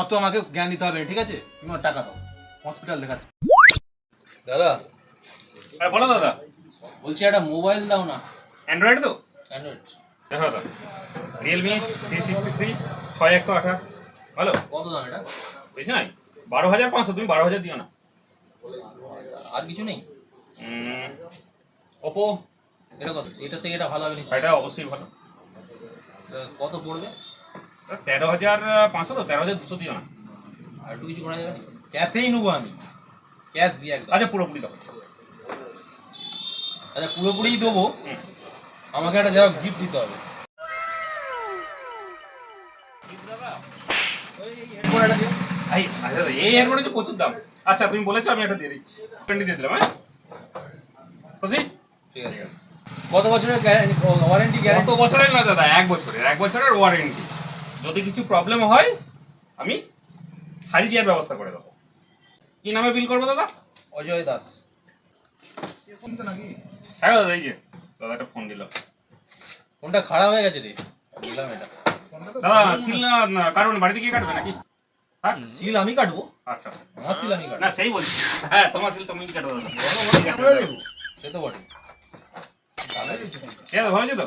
অত আমাকে জ্ঞান দিতে হবে না, ঠিক আছে? তুমি আমার টাকা দাও। হসপিটাল দেখাচ্ছি। দাদা? আরে বলো দাদা। বলছি একটা মোবাইল দাও না। অ্যান্ড্রয়েড তো? অ্যান্ড্রয়েড দেখো দাদা। রিয়েলমি সি সিক্সটি থ্রি ছয় একশো আঠাশ। ভালো কত দাম এটা? বেশি নাই বারো হাজার পাঁচশো তুমি বারো হাজার দিও না। আর কিছু নেই? ওপো এটা কত? এটা থেকে এটা ভালো হবে নিশ্চয়ই। এটা অবশ্যই ভালো। তা কত পড়বে? তেরো হাজার পাঁচশো তো তেরো হাজার দুশো দিও না। আর একটু কিছু করা যাবে? ক্যাশেই নেব আমি। ক্যাশ দিয়ে একদম। আচ্ছা পুরোপুরি দাও আচ্ছা পুরোপুরিই দেবো। আমাকে একটা যা গিফট দিতে হবে। এই আচ্ছা হেডফোনে যে প্রচুর দাম। আচ্ছা তুমি বলেছ আমি একটা দিয়ে দিচ্ছি। টোয়েন্টি দিয়ে দিলাম হ্যাঁ? খুশি? ঠিক আছে। কত বছরের ওয়ারেন্টি কত বছরের না দাদা এক বছরের এক বছরের ওয়ারেন্টি যদি কিছু প্রবলেম হয় আমি সারি দেওয়ার ব্যবস্থা করে দেবো। কি নামে বিল করব দাদা? অজয় দাস। হ্যাঁ দাদা এই যে দাদা একটা ফোন দিল ফোনটা খারাপ হয়ে গেছে রে। দিলাম এটা। দাদা সিল না কারণ বাড়িতে গিয়ে কাটবে নাকি? হ্যাঁ? সিল আমি কাটবো। আচ্ছা। আমার সিল আমি কাটবো। না সেই বলছি। হ্যাঁ তোমার সিল তুমি কাটো দাদা। সে তো বটে। ঠিক আছে ভালো আছে তো?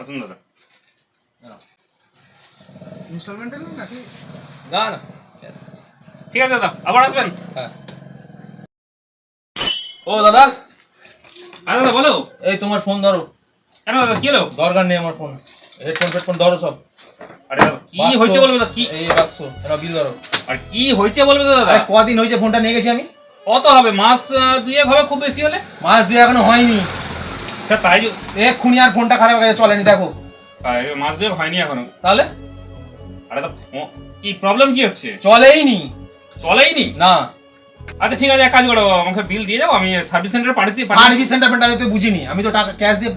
আসুন দাদা। ইনস্টলমেন্টে নাকি? না না। ঠিক আছে দাদা। আবার আসবেন? হ্যাঁ। ও দাদা। হ্যাঁ দাদা বলো। এই তোমার ফোন ধরো। কেন দাদা কি হলো? দরকার নেই আমার ফোন হেডফোন ফেডফোন ধরো সব। আরে কি হয়েছে বলবে দাদা? কি? এই বাক্স এটা বিল ধরো। আর কি হয়েছে বলবে দাদা? আরে কদিন হয়েছে ফোনটা নিয়ে গেছি আমি? কত হবে? মাস আহ, দুয়েক হবে খুব বেশি হলে? মাস দুই এখনও হয়নি। আচ্ছা তাই যে- এক্ষুনি আর ফোনটা খারাপ হয়ে গেছে চলেনি দেখো। হয়নি এখনও। তাহলে? আরে তো কি প্রবলেম কি হচ্ছে? চলেই নি চলেই নি। না আচ্ছা ঠিক আছে এক কাজ করো আমাকে বিল দিয়ে আমি সার্ভিস সেন্টারে পাঠিয়ে দিই সার্ভিস সেন্টার ফোনটা আমি তো বুঝিনি। আমি তো টাকা ক্যাশ দিয়ে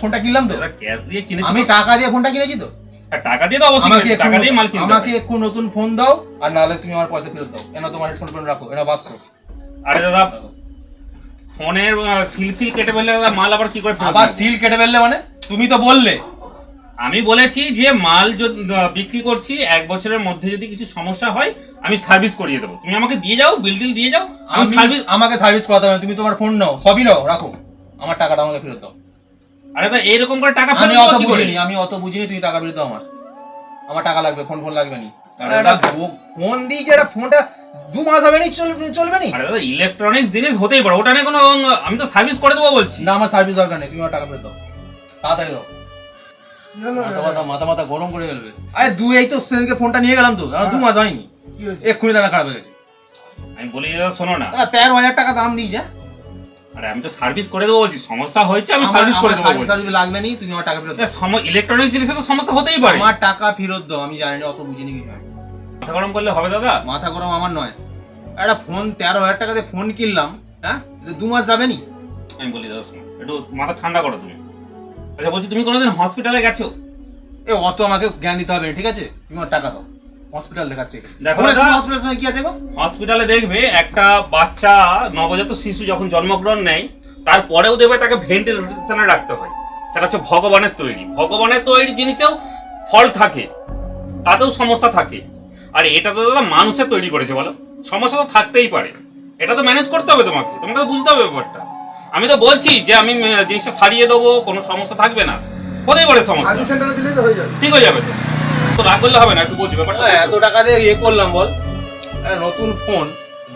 ফোনটা কিনলাম তো। ক্যাশ দিয়ে কিনেছি আমি টাকা দিয়ে ফোনটা কিনেছি তো। হ্যাঁ, টাকা দিয়ে তো অবশ্যই টাকা দিয়ে মাল কিনতে আমাকে একটু নতুন ফোন দাও আর নাহলে তুমি আমার পয়সা ফেরত দাও। এনা তোমার হেডফোন ফোন রাখো এনা বাক্স আরে দাদা ফোনের সিল ফিল কেটে ফেললে মাল আবার কি করে আবার সিল কেটে ফেললে মানে? তুমি তো বললে। আমি বলেছি যে মাল বিক্রি করছি এক বছরের মধ্যে যদি কিছু সমস্যা হয় আমি সার্ভিস করিয়ে দেবো। তুমি আমাকে দিয়ে যাও বিল টিল দিয়ে যাও আমি সার্ভিস আমাকে সার্ভিস করাতে হবে তুমি তোমার ফোন নাও সবই নাও রাখো। আমার টাকাটা আমাকে ফেরত দাও। আরে দাদা এইরকম করে টাকা আমি অত বুঝিনি আমি অত বুঝিনি তুমি টাকা ফেরত দাও আমার। আমার টাকা লাগবে ফোন ফোন লাগবে নি। ফোন দিয়ে যে ফোনটা দু মাস হবে নি চলবে নি? আরে দাদা ইলেকট্রনিক্স জিনিস হতেই পারে ওটা নিয়ে কোনো আমি তো সার্ভিস করে দেবো বলছি। না আমার সার্ভিস দরকার নেই তুমি আমার টাকা ফেরত দাও। তাড়াতাড়ি দাও। মাথা মাথা মাথা মাথা গরম করে ফেলবে। আরে দু এই তো সেদিনকে ফোনটা নিয়ে গেলাম তো। দু মাস হয়নি। কি এক্ষুনি দানা খারাপ হয়ে গেছে। আমি বলি দাদা শোনো না। তেরো হাজার টাকা দাম দিয়েছে আরে আমি তো সার্ভিস করে দেবো বলছি। সমস্যা হয়েছে আমি সার্ভিস করে দেবো সার্ভিস লাগবে নি তুমি আমার টাকা ফেরত দাও। ইলেকট্রনিক্স জিনিসে তো সমস্যা হতেই পারে। আমার টাকা ফেরত দাও আমি জানি না অত বুঝিনি কিছু। মাথা গরম করলে হবে দাদা? মাথা গরম আমার নয়। একটা ফোন তেরো হাজার টাকা দিয়ে ফোন কিনলাম হ্যাঁ? এটা দু মাস যাবে নি? আমি বলি দাদা শোনো একটু মাথা ঠান্ডা করো তুমি। আচ্ছা বলছি তুমি কোনোদিন হসপিটালে গেছো? এ অত আমাকে জ্ঞান দিতে হবে না, ঠিক আছে? তুমি আমার টাকা দাও। হসপিটাল দেখাচ্ছে। দেখো দাদা। হসপিটাল সঙ্গে কি আছে গো? হসপিটালে দেখবে একটা বাচ্চা নবজাত শিশু যখন জন্মগ্রহণ নেয় তারপরেও দেখবে তাকে ভেন্টিলেশনে রাখতে হয়। সেটা হচ্ছে ভগবানের তৈরি। ভগবানের তৈরি জিনিসেও ফল থাকে তাতেও সমস্যা থাকে। আর এটা তো দাদা মানুষের তৈরি করেছে বলো? সমস্যা তো থাকতেই পারে। এটা তো ম্যানেজ করতে হবে তোমাকে। তোমাকে তো বুঝতে হবে ব্যাপারটা। আমি তো বলছি যে আমি জিনিসটা সারিয়ে দেবো কোনো সমস্যা থাকবে না। হতেই পারে সমস্যা। সার্ভিস সেন্টারে দিলেই তো হয়ে যাবে। ঠিক হয়ে যাবে তো। রাগ করলে হবে না একটু বুঝবে ব্যাপারটা। এত টাকা দিয়ে ইয়ে করলাম বল। নতুন ফোন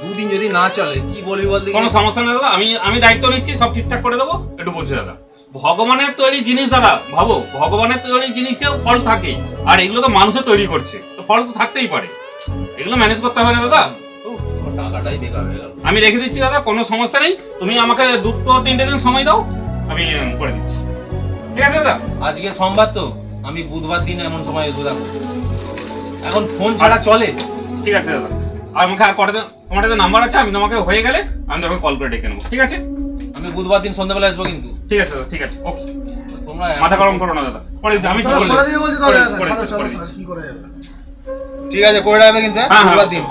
দুদিন যদি না চলে কি বলবি বল কোনো সমস্যা নেই দাদা আমি আমি দায়িত্ব নিচ্ছি সব ঠিকঠাক করে দেবো। একটু বুঝে দাদা। ভগবানের তৈরি জিনিস দাদা ভাবো ভগবানের তৈরি জিনিসেও ফল থাকে আর এগুলো তো মানুষের তৈরি করছে তো ফল তো থাকতেই পারে। এগুলো ম্যানেজ করতে হবে না দাদা। টাকাটাই বেকার হয়ে গেল। আমি রেখে দিচ্ছি দাদা কোনো সমস্যা নেই। তুমি আমাকে দুটো তিনটে দিন সময় দাও আমি করে দিচ্ছি। ঠিক আছে দাদা? আজকে সোমবার তো আমি বুধবার দিন এমন সময় এসে দেখো এখন ফোন ছাড়া চলে। ঠিক আছে দাদা। আর আমাকে আর কটা তোমার একটা নাম্বার আছে আমি তোমাকে হয়ে গেলে আমি তোমাকে কল করে ডেকে নেব। ঠিক আছে? আমি বুধবার দিন সন্ধ্যাবেলা আসব কিন্তু। ঠিক আছে দাদা ঠিক আছে ওকে। তোমরা মাথা গরম করো না দাদা। করে দিচ্ছি আমি করে দিচ্ছি। কি ঠিক আছে করে রাখবে কিন্তু হ্যাঁ? হ্যাঁ হ্যাঁ বুধবার দিন।